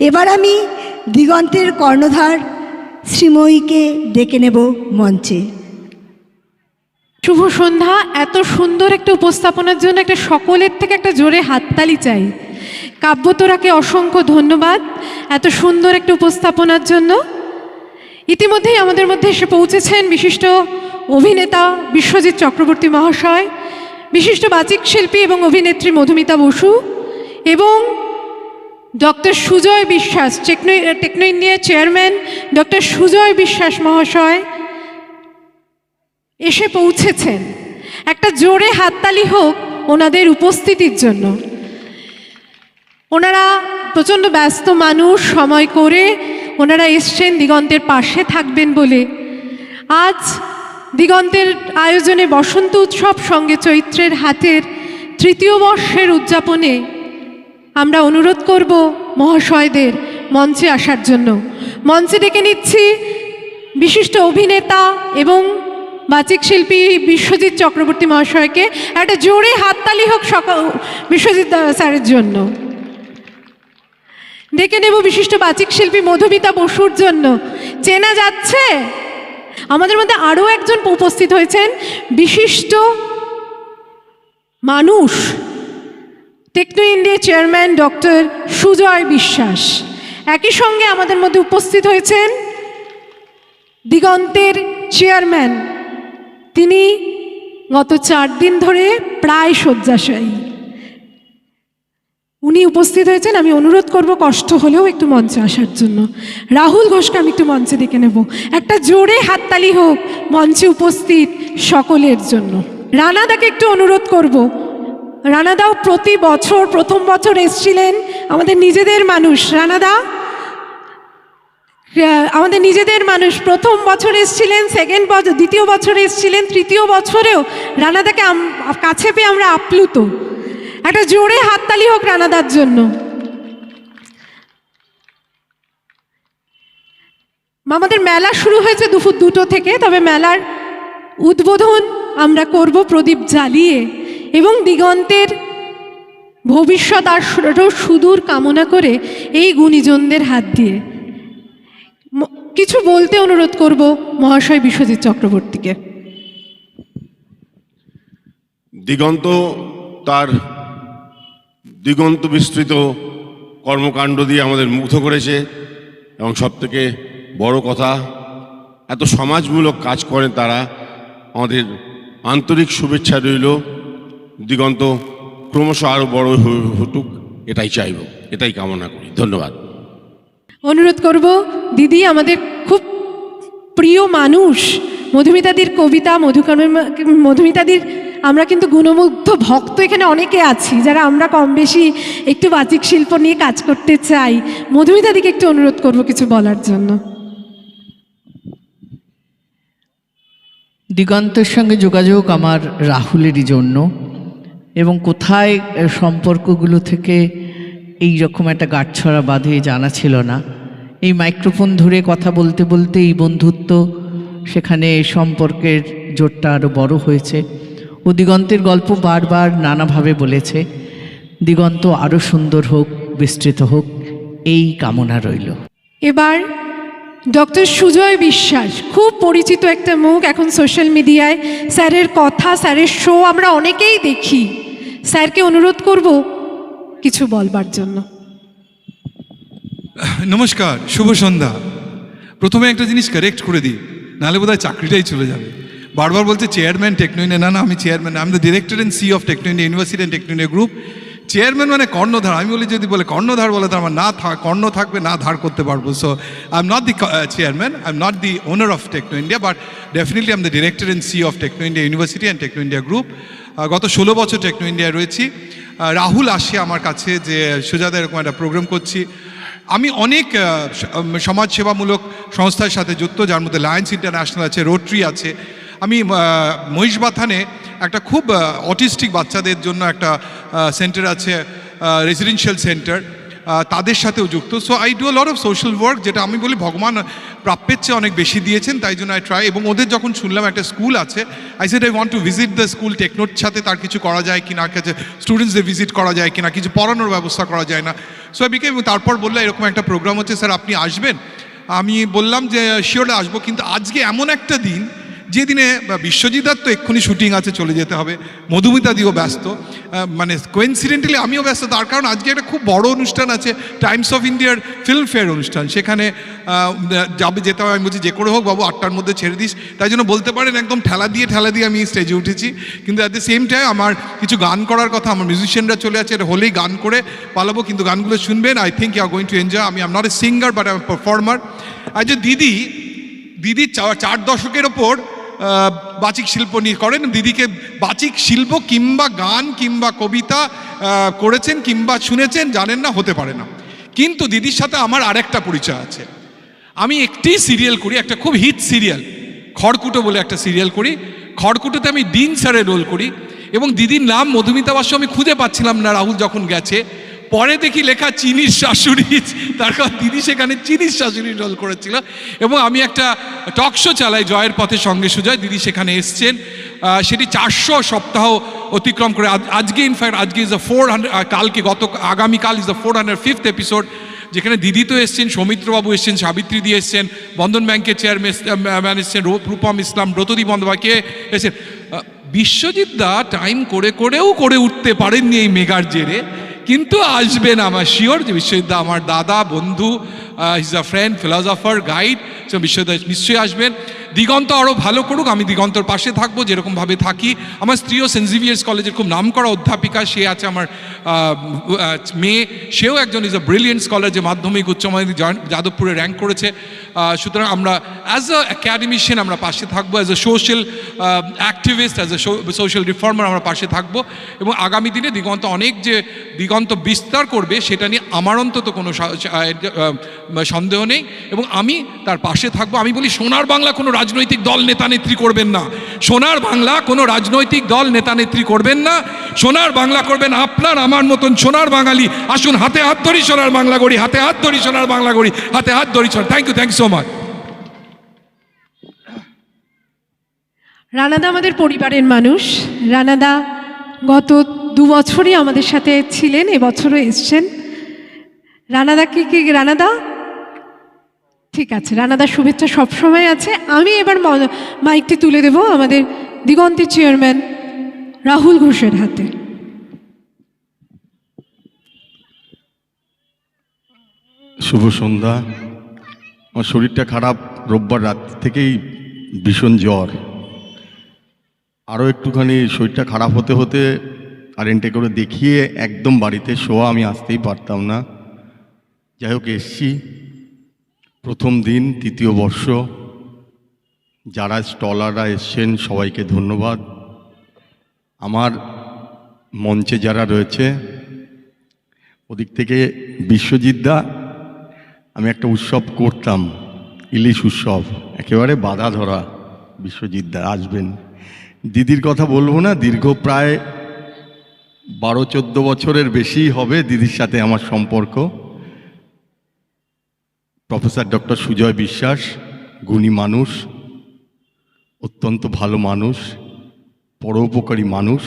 এবার আমি দিগন্তের কর্ণধার শ্রীময়ীকে ডেকে নেব মঞ্চে। শুভ সন্ধ্যা, এত সুন্দর একটা উপস্থাপনার জন্য একটা সকলের থেকে একটা জোরে হাততালি চাই। কাব্যতরাকে অসংখ্য ধন্যবাদ এত সুন্দর একটা উপস্থাপনার জন্য। ইতিমধ্যেই আমাদের মধ্যে এসে পৌঁছেছেন বিশিষ্ট অভিনেতা বিশ্বজিৎ চক্রবর্তী মহাশয়, বিশিষ্ট বাচিক শিল্পী এবং অভিনেত্রী মধুমিতা বসু এবং doctor Sujay Biswas Techno Techno India chairman doctor Sujay Biswas মহাশয় এসে পৌঁছেছেন। একটা জোরে হাততালি হোক ওনাদের উপস্থিতির জন্য। ওনারা প্রচণ্ড ব্যস্ত মানুষ, সময় করে ওনারা এসছেন, দিগন্তের পাশে থাকবেন বলে। আজ দিগন্তের আয়োজনে বসন্ত উৎসব সঙ্গে চৈত্রের হাতের তৃতীয় বর্ষের উদযাপনে আমরা অনুরোধ করব মহাশয়দের মঞ্চে আসার জন্য। মঞ্চে ডেকে নিচ্ছি বিশিষ্ট অভিনেতা এবং বাচিক শিল্পী বিশ্বজিৎ চক্রবর্তী মহাশয়কে। একটা জোরে হাততালি হোক সকাল বিশ্বজিৎ স্যারের জন্য। ডেকে নেব বিশিষ্ট বাচিক শিল্পী মধুমিতা বসুর জন্য। চেনা যাচ্ছে? আমাদের মধ্যে আরও একজন উপস্থিত হয়েছেন। বিশিষ্ট মানুষ। Techno India chairman doctor Sujay Biswas. একই সঙ্গে আমাদের মধ্যে উপস্থিত হয়েছেন দিগন্তের চেয়ারম্যান। তিনি গত চার দিন ধরে প্রায় শয্যাশায়ী। উনি উপস্থিত হয়েছেন, আমি অনুরোধ করব কষ্ট হলেও একটু মঞ্চে আসার জন্য। রাহুল ঘোষকে আমি একটু মঞ্চে ডেকে নেব। একটা জোরে হাততালি হোক, মঞ্চে উপস্থিত সকলের জন্য। রানাদাকে একটু অনুরোধ করব রানাদাও প্রতি বছর, প্রথম বছর এসছিলেন আমাদের নিজেদের মানুষ। রানাদা আমাদের নিজেদের মানুষ। প্রথম বছর এসছিলেন সেকেন্ড বছর দ্বিতীয় বছর এসছিলেন, তৃতীয় বছরেও রানাদাকে কাছে পেয়ে আমরা আপ্লুত। একটা জোরে হাততালি হোক রানাদার জন্য। আমাদের মেলা শুরু হয়েছে দুপুর দুটো থেকে, তবে মেলার উদ্বোধন আমরা করব প্রদীপ জ্বালিয়ে। এবং দিগন্তের ভবিষ্যৎ আর আরও সুদূর কামনা করে এই গুণীজনদের হাত দিয়ে। কিছু বলতে অনুরোধ করব মহাশয় বিশ্বজিৎ চক্রবর্তীকে। দিগন্ত তার দিগন্ত বিস্তৃত কর্মকাণ্ড দিয়ে আমাদের মুগ্ধ করেছে এবং সবথেকে বড় কথা, এত সমাজমূলক কাজ করেন তারা। আমাদের আন্তরিক শুভেচ্ছা রইল। দিগন্ত ক্রমশ আরও বড় হটুক এটাই চাইব এটাই কামনা করি ধন্যবাদ। অনুরোধ করব দিদি আমাদের খুব প্রিয় মানুষ মধুমিতাদির কবিতা মধুকর্মের মধুমিতাদির আমরা কিন্তু গুণমুগ্ধ ভক্ত এখানে অনেকে আছি যারা আমরা কম বেশি একটু বাচিক শিল্প নিয়ে কাজ করতে চাই। মধুমিতাদিকে একটু অনুরোধ করব কিছু বলার জন্য। দিগন্তের সঙ্গে যোগাযোগ আমার রাহুলেরই জন্য। এবং কোথায় সম্পর্কগুলো থেকে এই রকম একটা গাঁটছড়া বাঁধে জানা ছিল না। এই মাইক্রোফোন ধরে কথা বলতে বলতে এই বন্ধুত্ব সেখানে সম্পর্কের জোরটা আরও বড় হয়েছে। ও দিগন্তের গল্প বারবার নানাভাবে বলেছে, দিগন্ত আরও সুন্দর হোক, বিস্তৃত হোক, এই কামনা রইল। এবার ডক্টর সুজয় বিশ্বাস, খুব পরিচিত একটা মুখ এখন সোশ্যাল মিডিয়ায়, স্যারের কথা, স্যারের শো আমরা অনেকেই দেখি। স্যারকে অনুরোধ করব কিছু বলবার জন্য। নমস্কার, শুভ সন্ধ্যা। প্রথমে একটা জিনিস কারেক্ট করে দিই, নাহলে বোধহয় চাকরিটাই চলে যাবে। বারবার বলছে চেয়ারম্যান টেকনো ইন্ডিয়া না না, আমি চেয়ারম্যান আমি the director and C of Techno India university and Techno India group chairman মানে কর্ণধার, আমি বলি যদি বলে কর্ণধার বলে, তার আমার না থা- কর্ণ থাকবে, না ধার করতে পারব। So I am not the chairman I am not the owner of Techno India but definitely am the director and C of Techno India university and Techno India group গত ষোলো বছর টেকনো ইন্ডিয়ায় রয়েছি। রাহুল আসে আমার কাছে যে সুজাদা এরকম একটা প্রোগ্রাম করছি। আমি অনেক সমাজসেবামূলক সংস্থার সাথে যুক্ত, যার মধ্যে লায়ন্স ইন্টারন্যাশনাল আছে রোট্রি আছে। আমি মহিষ মহিষবাথানে একটা খুব অটিস্টিক বাচ্চাদের জন্য একটা সেন্টার আছে রেসিডেন্সিয়াল সেন্টার তাদের সাথেও যুক্ত। So I do lot of social work যেটা আমি বলি ভগবান প্রাপ্যের চেয়ে অনেক বেশি দিয়েছেন, তাই জন্য আই ট্রাই এবং ওদের যখন শুনলাম একটা স্কুল আছে I said I want to visit the school টেকনোর সাথে তার কিছু করা যায় কি না কাছে স্টুডেন্টসদের ভিজিট করা যায় কি না কিছু পড়ানোর ব্যবস্থা করা যায় না। সো বিকে তারপর বলল, এরকম একটা প্রোগ্রাম হচ্ছে স্যার আপনি আসবেন? আমি বললাম যে শিওরলি আসব। কিন্তু আজকে এমন একটা দিন যে দিনে বিশ্বজিৎদার তো এক্ষুনি শুটিং আছে, চলে যেতে হবে। মধুমিতাদিও ব্যস্ত। মানে কোয়েন্সিডেন্টালি আমিও ব্যস্ত, তার কারণ আজকে একটা খুব বড় অনুষ্ঠান আছে টাইমস অফ ইন্ডিয়ার ফিল্ম ফেয়ার অনুষ্ঠান। সেখানে যাবে, যেতে হবে, আমি বলছি, যে করে হোক বাবু, আটটার মধ্যে ছেড়ে দিস। তাই জন্য বলতে পারেন, একদম ঠেলা দিয়ে ঠেলা দিয়ে আমি স্টেজে উঠেছি। কিন্তু অ্যাট দ্য সেম টাইম আমার কিছু গান করার কথা, আমার মিউজিশিয়ানরা চলে আছে, এটা হলেই গান করে পালাবো, কিন্তু গানগুলো শুনবেন। I think you are going to enjoy আমি am not a singer but I performer আর যে দিদি দিদি চার দশকের ওপর বাচিক শিল্প নিয়ে করেন। দিদিকে বাচিক শিল্প কিংবা গান কিংবা কবিতা করেছেন কিংবা শুনেছেন, জানেন না, হতে পারে না। কিন্তু দিদির সাথে আমার আরেকটা পরিচয় আছে। আমি একটি সিরিয়াল করি, একটা খুব হিট সিরিয়াল, খড়কুটো বলে একটা সিরিয়াল করি। খড়কুটোতে আমি দিন স্যারের রোল করি এবং দিদির নাম মধুমিতা বাসু আমি খুঁজে পাচ্ছিলাম না, রাহুল যখন গেছে। পরে দেখি লেখা চিনির শাশুড়ি, তার কারণ দিদি সেখানে চিনির শাশুড়ির রোল করেছিল। এবং আমি একটা টক শো চালাই, জয়ের পথে সঙ্গে সুজয়, দিদি সেখানে এসছেন। সেটি চারশো সপ্তাহ অতিক্রম করে, আজ- আজকে ইনফ্যাক্ট আজকে ইজ দ্য ফোর হান্ড্রেড কালকে গত, আগামীকাল is the four hundred fifth episode যেখানে দিদি তো এসছেন, সৌমিত্রবাবু এসছেন, সাবিত্রী দিয়ে এসছেন, বন্ধন ব্যাংকের চেয়ারম্যান এসছেন, রূপ- রূপম ইসলাম ব্রতদী বন্দ্যোপাধ্যায় এসেছেন। বিশ্বজিৎ দা টাইম করে করেও করে উঠতে পারেননি এই মেগার জেরে। কিন্তু আসবেন আমার শিওর যে বিশ্বযুদ্ধ আমার দাদা, বন্ধু is a friend philosopher guide so Biswajit নিশ্চয়ই আসবেন। দিগন্ত আরও ভালো করুক, আমি দিগন্তর পাশে থাকব যেরকমভাবে থাকি। আমার স্ত্রীও সেন্ট জেভিয়ার্স কলেজের খুব নামকরা অধ্যাপিকা, সে আছে আমার মেয়ে। সেও একজন ইজ আ ব্রিলিয়েন্ট স্কলার যে মাধ্যমিক উচ্চ মাধ্যমিক যাদবপুরে র্যাঙ্ক করেছে। সুতরাং আমরা অ্যাজ আ অ্যাকাডেমিশিয়ান আমরা পাশে থাকব as a social activist as a social reformer আমরা পাশে থাকব। এবং আগামী দিনে দিগন্ত অনেক যে দিগন্ত বিস্তার করবে, সেটা নিয়ে আমার অন্তত কোনো সন্দেহ নেই। এবং আমি তার পাশে থাকব। আমি বলি সোনার বাংলা কোনো রাজনৈতিক দল নেতা নেত্রী করবেন না। সোনার বাংলা কোনো রাজনৈতিক দল নেতা নেত্রী করবেন না। সোনার বাংলা করবেন আপনার, আমার মতন সোনার বাঙালি। আসুন, হাতে হাত ধরি সোনার বাংলা গড়ি, হাতে হাত ধরি সোনার বাংলা গড়ি, হাতে হাত ধরি সোনার thank you thank you so much রানাদা আমাদের পরিবারের মানুষ। রানাদা গত দু বছরই আমাদের সাথে ছিলেন, এবছরও এসছেন। রানাদাকে কি রানাদা ঠিক আছে, রানাদার শুভেচ্ছা সবসময় আছে। আমি এবার মাইকটি তুলে দেব আমাদের দিগন্তের চেয়ারম্যান রাহুল ঘোষের হাতে। শুভ সন্ধ্যা। আমার শরীরটা খারাপ, রোববার রাত থেকেই ভীষণ জ্বর। আরও একটুখানি শরীরটা খারাপ হতে হতে কারেন্টে করে দেখিয়ে একদম বাড়িতে শোয়া আমি আসতেই পারতাম না। যাই হোক, এসছি। প্রথম দিন, তৃতীয় বর্ষ। যারা স্টলাররা এসছেন, সবাইকে ধন্যবাদ। আমার মঞ্চে যারা রয়েছে, ওদিক থেকে বিশ্বজিৎদা আমি একটা উৎসব করতাম, ইলিশ উৎসব। একেবারে বাধা ধরা বিশ্বজিৎদা আসবেন। দিদির কথা বলব না, দীর্ঘ প্রায় বারো চোদ্দ বছরের বেশি হবে দিদির সাথে আমার সম্পর্ক। প্রফেসর ডক্টর সুজয় বিশ্বাস, গুণী মানুষ, অত্যন্ত ভালো মানুষ, পরোপকারী মানুষ।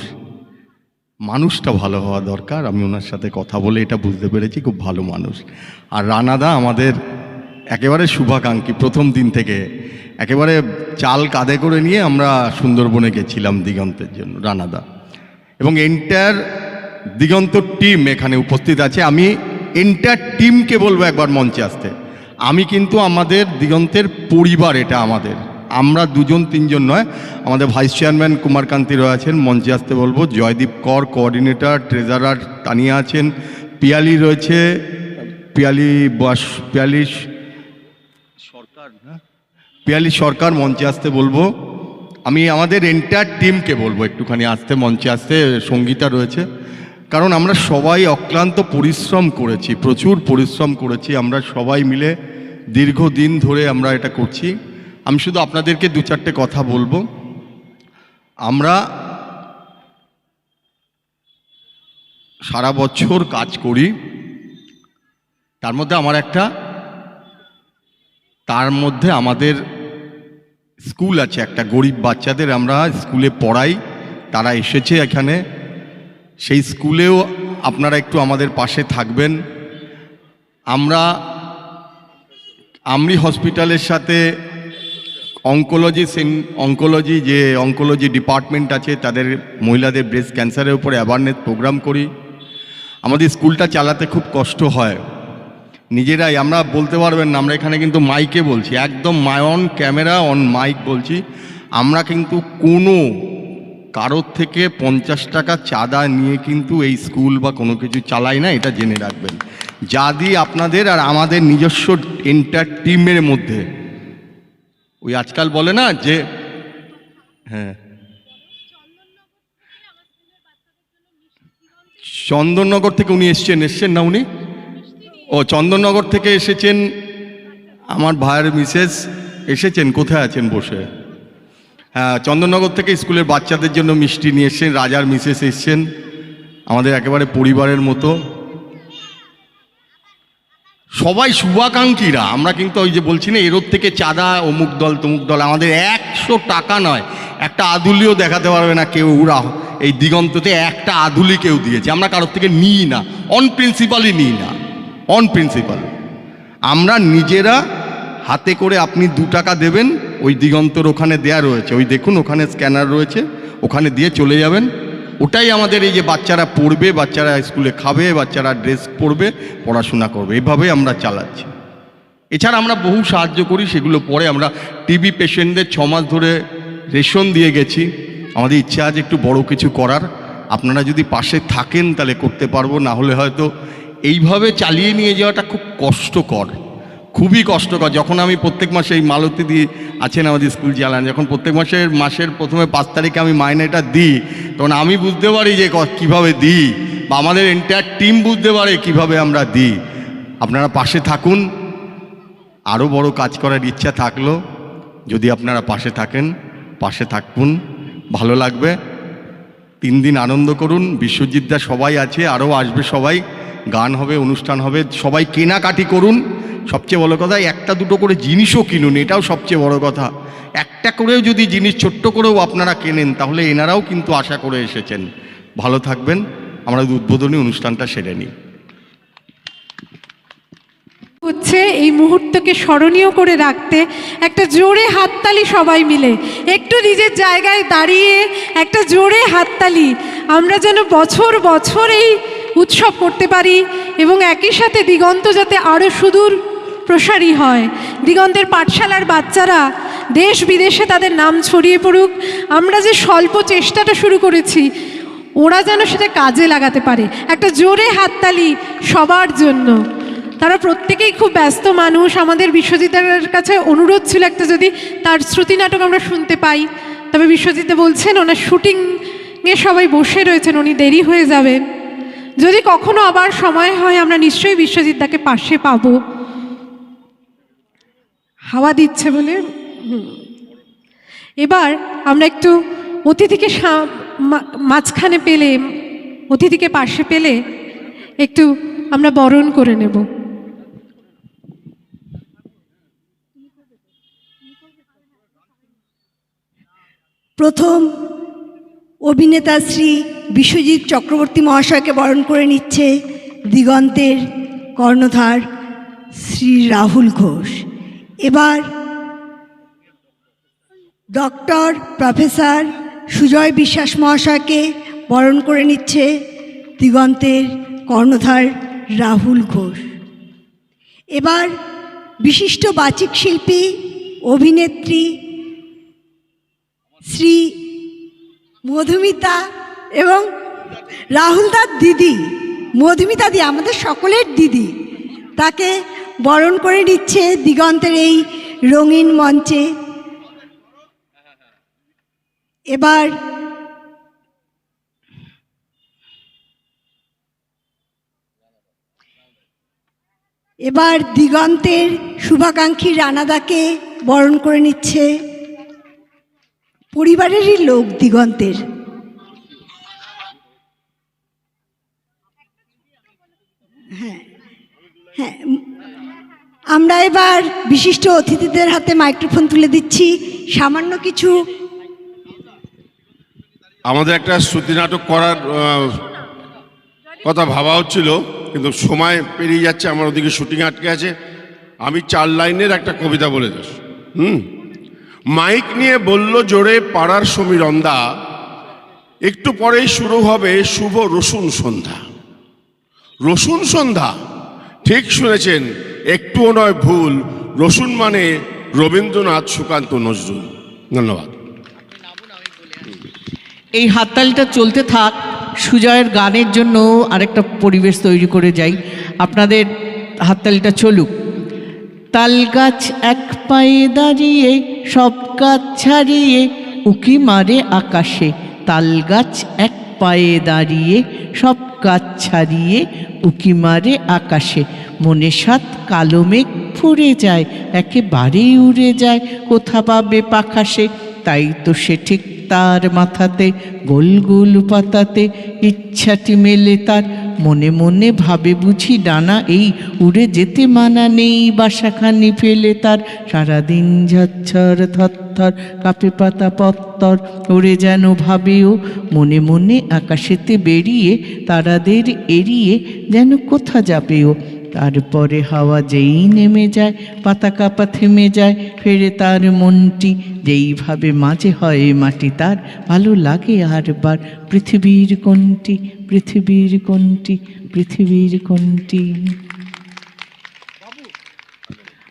মানুষটা ভালো হওয়া দরকার, আমি ওনার সাথে কথা বলে এটা বুঝতে পেরেছি, খুব ভালো মানুষ। আর রানাদা আমাদের একেবারে শুভাকাঙ্ক্ষী, প্রথম দিন থেকে। একেবারে চাল কাঁধে করে নিয়ে আমরা সুন্দরবনে গেছিলাম দিগন্তের জন্য, রানাদা। এবং এন্টায়ার দিগন্ত টিম এখানে উপস্থিত আছে। আমি এন্টায়ার টিমকে বলব একবার মঞ্চে আসতে। আমি কিন্তু আমাদের দিগন্তের পরিবার এটা আমাদের। আমরা দুজন, তিনজন নয়। আমাদের ভাইস চেয়ারম্যান কুমারকান্তি আছেন, মঞ্চে আসতে বলব। জয়দীপ কর কোঅর্ডিনেটর ট্রেজারার তানিয়া আছেন, পিয়ালি রয়েছে, পিয়ালি বাস, পিয়ালি সরকার পিয়ালি সরকার মঞ্চে আসতে বলব। আমি আমাদের এন্টায়ার টিমকে বলব একটুখানি, আসতে, মঞ্চে আসতে, সঙ্গীতা রয়েছে। কারণ আমরা সবাই অক্লান্ত পরিশ্রম করেছি, প্রচুর পরিশ্রম করেছি, আমরা সবাই মিলে দীর্ঘদিন ধরে আমরা এটা করছি। আমি শুধু আপনাদেরকে দু চারটে কথা বলব। আমরা সারা বছর কাজ করি, তার মধ্যে আমার একটা, তার মধ্যে আমাদের স্কুল আছে, একটা গরিব বাচ্চাদের আমরা স্কুলে পড়াই, তারা এসেছে এখানে। সেই স্কুলেও আপনারা একটু আমাদের পাশে থাকবেন। আমরা আমরি হসপিটালের সাথে অঙ্কোলজি অঙ্কোলজি যে অঙ্কোলজি ডিপার্টমেন্ট আছে, তাদের মহিলাদের ব্রেস্ট ক্যান্সারের উপরে অ্যাওয়ারনেস প্রোগ্রাম করি। আমাদের স্কুলটা চালাতে খুব কষ্ট হয়। নিজেরাই, আমরা বলতে পারবেন না, আমরা এখানে কিন্তু মাইকে বলছি। একদম my on camera on mic বলছি। আমরা কিন্তু কোনো কারোর থেকে পঞ্চাশ টাকা চাঁদা নিয়ে কিন্তু এই স্কুল বা কোনো কিছু চালাই না, এটা জেনে রাখবেন। যা দিই আপনাদের আর আমাদের নিজস্ব এন্টার টিমের মধ্যে। ওই আজকাল বলে না যে হ্যাঁ। চন্দননগর থেকে উনি এসছেন এসছেন না উনি? ও, চন্দননগর থেকে এসেছেন, আমার ভাইয়ের মিসেস এসেছেন, কোথায় আছেন বসে? চন্দননগর থেকে স্কুলের বাচ্চাদের জন্য মিষ্টি নিয়ে এসছেন, রাজার মিসেস এসছেন, আমাদের একেবারে পরিবারের মতো। সবাই শুভাকাঙ্ক্ষীরা, আমরা কিন্তু ওই যে বলছি না এরোর থেকে চাঁদা, অমুক দল, তমুক দল, আমাদের একশো টাকা নয়, একটা আদুলিও দেখাতে পারবে না কেউ, ওরা এই দিগন্ততে একটা আদুলি কেউ দিয়েছে, আমরা কারোর থেকে নিই না, অন প্রিন্সিপালই নিই না, অন প্রিন্সিপাল। আমরা নিজেরা হাতে করে আপনি দু টাকা দেবেন ওই দিগন্তর ওখানে দেয়া রয়েছে। ওই দেখুন, ওখানে স্ক্যানার রয়েছে। ওখানে দিয়ে চলে যাবেন। ওটাই আমাদের এই যে বাচ্চারা পড়বে, বাচ্চারা স্কুলে খাবে, বাচ্চারা ড্রেস পরবে, পড়াশোনা করবে। এভাবেই আমরা চালাচ্ছি। এছাড়া আমরা বহু সাহায্য করি, সেগুলো পরে আমরা টিবি পেশেন্টদের ছ মাস ধরে রেশন দিয়ে গেছি। আমাদের ইচ্ছা আছে একটু বড় কিছু করার। আপনারা যদি পাশে থাকেন, তাহলে করতে পারব। না হলে হয়তো এইভাবে চালিয়ে নিয়ে যাওয়াটা খুব কষ্টকর। খুবই কষ্টকর। যখন আমি প্রত্যেক মাসে এই মালতী দিয়ে আছেন আমাদের স্কুল চালান যখন প্রত্যেক মাসের মাসের প্রথমে পাঁচ তারিখে আমি মাইনেটা দিই, তখন আমি বুঝতে পারি যে কীভাবে দিই বা আমাদের এন্টায়ার টিম বুঝতে পারে কীভাবে আমরা দিই। আপনারা পাশে থাকুন আরও বড় কাজ করার ইচ্ছা থাকল, যদি আপনারা পাশে থাকেন, পাশে থাকুন, ভালো লাগবে। তিন দিন আনন্দ করুন, বিশ্বজিৎ দা সবাই আছে আরও আসবে সবাই, গান হবে, অনুষ্ঠান হবে, সবাই কেনাকাটি করুন। সবচেয়ে বড় কথা, একটা দুটো করে জিনিসও কিনুন, এটাও সবচেয়ে বড় কথা। একটা করেও যদি জিনিস ছোট্ট করেও আপনারা কেনেন, তাহলে এনারাও কিন্তু আশা করে এসেছেন। ভালো থাকবেন, আমরা উদ্বোধনী অনুষ্ঠানটা সেরে নিই। হচ্ছে এই মুহূর্তকে স্মরণীয় করে রাখতে একটা জোরে হাততালি সবাই মিলে। একটু নিজের জায়গায় দাঁড়িয়ে একটা জোরে হাততালি। আমরা যেন বছর বছর এই উৎসব করতে পারি এবং একই সাথে দিগন্ত যাতে আরও সুদূর প্রসারী হয়। দিগন্তের পাঠশালার বাচ্চারা দেশ বিদেশে তাদের নাম ছড়িয়ে পড়ুক। আমরা যে স্বল্প চেষ্টাটা শুরু করেছি, ওরা যেন সেটা কাজে লাগাতে পারে। একটা জোরে হাততালি সবার জন্য। তারা প্রত্যেকেই খুব ব্যস্ত মানুষ। আমাদের বিশ্বজিতের কাছে অনুরোধ ছিল একটা যদি তার শ্রুতি নাটক আমরা শুনতে পাই। তবে বিশ্বজিতে বলছেন, ওনার শুটিং শুটিংয়ে সবাই বসে রয়েছেন, উনি দেরি হয়ে যাবেন যদি কখনো আবার সময় হয়, আমরা নিশ্চয়ই বিশ্বজিৎদাকে পাশে পাবো। হাওয়া দিচ্ছে বলে। এবার আমরা একটু অতিথিকে মাঝখানে পেলে, অতিথিকে পাশে পেলে একটু আমরা বরণ করে নেব প্রথম অভিনেতা শ্রী বিশ্বজিৎ চক্রবর্তী মহাশয়কে বরণ করে নিচ্ছে দিগন্তের কর্ণধার শ্রী রাহুল ঘোষ এবার ডক্টর প্রফেসর সুজয় বিশ্বাস মহাশয়কে বরণ করে নিচ্ছে দিগন্তের কর্ণধার রাহুল ঘোষ। এবার বিশিষ্ট বাচিক শিল্পী, অভিনেত্রী শ্রী মধুমিতা এবং রাহুল রাহুলদার দিদি, মধুমিতা দি, আমাদের সকলের দিদি, তাকে বরণ করে নিচ্ছে দিগন্তের এই রঙিন মঞ্চে। এবার এবার দিগন্তের শুভাকাঙ্ক্ষী রানাদাকে বরণ করে নিচ্ছে পরিবারেরই লোক দিগন্তের। হ্যাঁ হ্যাঁ আমরা এবার বিশিষ্ট অতিথিদের হাতে মাইক্রোফোন তুলে দিচ্ছি। সামান্য কিছু আমাদের একটা শ্রুতি নাটক করার কথা ভাবা হচ্ছিল, কিন্তু সময় পেরিয়ে যাচ্ছে, আমার ওদিকে শুটিং আটকে আছে। আমি চার লাইনের একটা কবিতা বলে যাস হুম? মাইক নিয়ে বলল জোরে, পাড়ার সমীরন্দা একটু পরেই শুরু হবে শুভ রসুন সন্ধ্যা। রসুন সন্ধ্যা, ঠিক শুনেছেন একটুও নয়, ভুল। রসুন মানে রবীন্দ্রনাথ সুকান্ত নজরুল। ধন্যবাদ। এই হাততালিটা চলতে থাক, সুজয়ের গানের জন্য আরেকটা পরিবেশ তৈরি করে যাই। আপনাদের হাততালিটা চলুক। তাল গাছ এক পায়ে দাঁড়িয়ে, সব গাছ ছাড়িয়ে, উকি মারে আকাশে। তাল গাছ এক পায়ে দাঁড়িয়ে সব গাছ ছাড়িয়ে উকি মারে আকাশে। মনে সাত কালো মেঘ ফুরে যায় একেবারেই উড়ে যায়, কোথা পাবে পাখাসে তাই তো সে ঠিক তার মাথাতে, গোল গোল পাতাতে ইচ্ছাটি মেলে তার। মনে মনে ভাবে বুঝি ডানা এই উড়ে যেতে মানা নেই, বাসাখানি ফেলে তার। সারাদিন ঝরঝর থরথর কাপে পাতা পত্তর ওরে যেন ভাবেও, মনে মনে আকাশেতে বেরিয়ে তারাদের এড়িয়ে যেন কোথা যাবেও। তারপরে হাওয়া যেই নেমে যায়, পাতা কাপা থেমে যায়, ফেরে তার মনটি যেইভাবে মাঝে হয় মাটি তার, ভালো লাগে আরবার। পৃথিবীর কোনটি পৃথিবীর কোনটি পৃথিবীর কোনটি?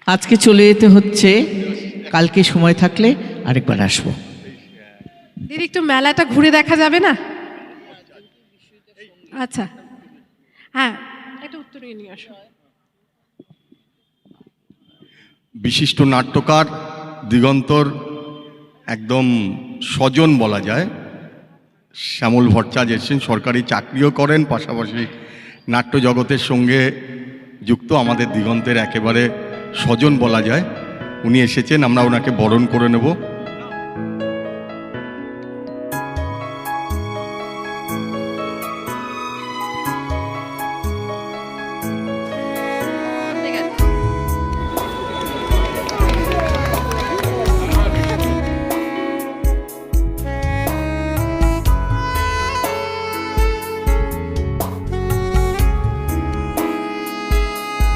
আজকে চলে যেতে হচ্ছে কালকে সময় থাকলে আরেকবার আসব। দিদি একটু মেলাটা ঘুরে দেখা যাবে না? আচ্ছা। হ্যাঁ একটা উত্তরে নিয়ে আসো। বিশিষ্ট নাট্যকার দিগন্তর একদম স্বজন বলা যায়। শ্যামল ভট্টাচার্য এসেছেন সরকারি চাকরিও করেন পাশাপাশি নাট্য জগতের সঙ্গে যুক্ত আমাদের দিগন্তের একেবারে স্বজন বলা যায়। উনি এসেছেন আমরা ওনাকে বরণ করে নেব।